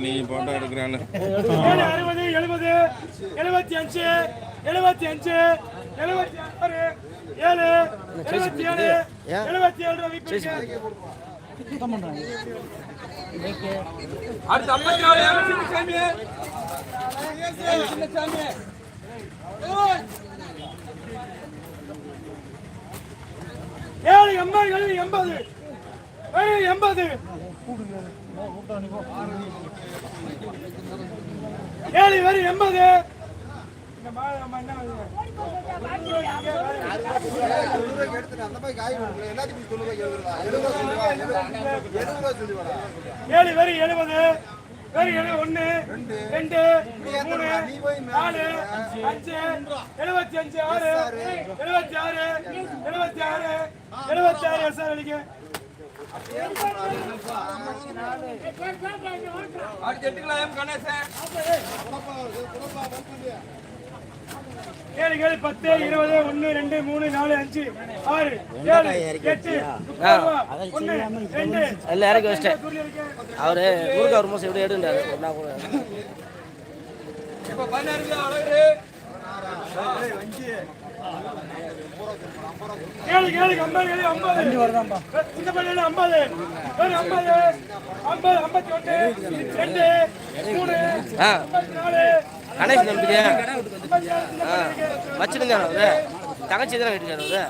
நீ போட்டோ எடுக்கிறாள் ஏழு அறுபது எழுபது எழுபத்தி அஞ்சு எழுபத்தி அஞ்சு எழுபத்தி ஆறு ஏழு எழுபத்தி ஏழு எழுபத்தி ஏழு அடுத்து ஐம்பத்தி நாலு சின்ன சாமி. சின்ன சாமி. ஏழு எண்பது எழுபது எண்பது. எண்பது. ஏழு வரி எண்பது. இந்த நம்ம ஏழு வரி எழுபது. வரி ஒன்னு ரெண்டு மூணு நாலு அஞ்சு எழுபத்தி அஞ்சு ஆறு எழுபத்தி ஆறு எழுபத்தி ஆறு எழுபத்தி ஆறு. சார் அடிக்க ஏழு ஏழு பத்து இருபது ஒன்று ரெண்டு மூணு நாலு அஞ்சு ஆறு ஏழு எட்டு ரெண்டு. எல்லாம் இறக்கி வச்சிட்டேன். அவரு ஊருக்கு ஒரு மாசம் எப்படி எடுண்டாரு ஒன்னா கூட இப்ப பதினாறு கிலோ அழகு ஏழு ஏழு ஐம்பது ஏழு ஐம்பது. இந்த பள்ளி ஏழு ஐம்பது. ஏழு ஐம்பது. ஐம்பது ஐம்பத்தி ஒன்று ரெண்டு மூணு. ஆ. ஐம்பத்தி நாலு கணேஷ் நம்பிக்கையா அவரு தங்கச்சி தானே கட்டிருக்காரு அவரு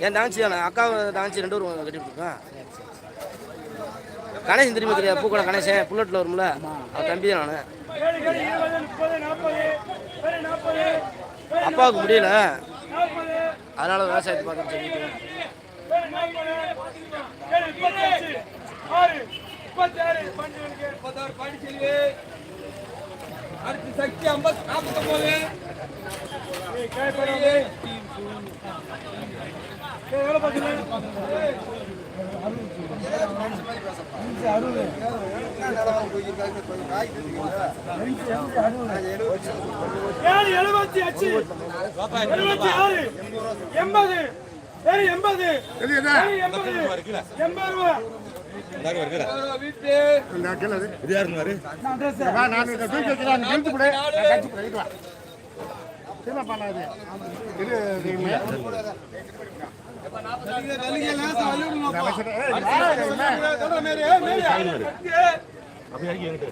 என் தங்கச்சி தானே. அக்கா தங்கச்சி ரெண்டு பேரும் கட்டி கொடுத்துருக்கேன் கணேசன் திரும்பி தெரியாது. பூக்கடை கணேசன் புல்லட்டில் வரும்ல. அவர் தம்பி தான் நான். ஏழு ஏழு அதனால விவசாயத்தை பார்த்து சொல்லிட்டு. அடுத்து சக்தி எவ்வளோ ஏழு எழுபத்தி அஞ்சு எழுபத்தி ஆறு. எண்பது. ஏழு எண்பது. எண்பது. எண்பது ரூபா. வீட்டு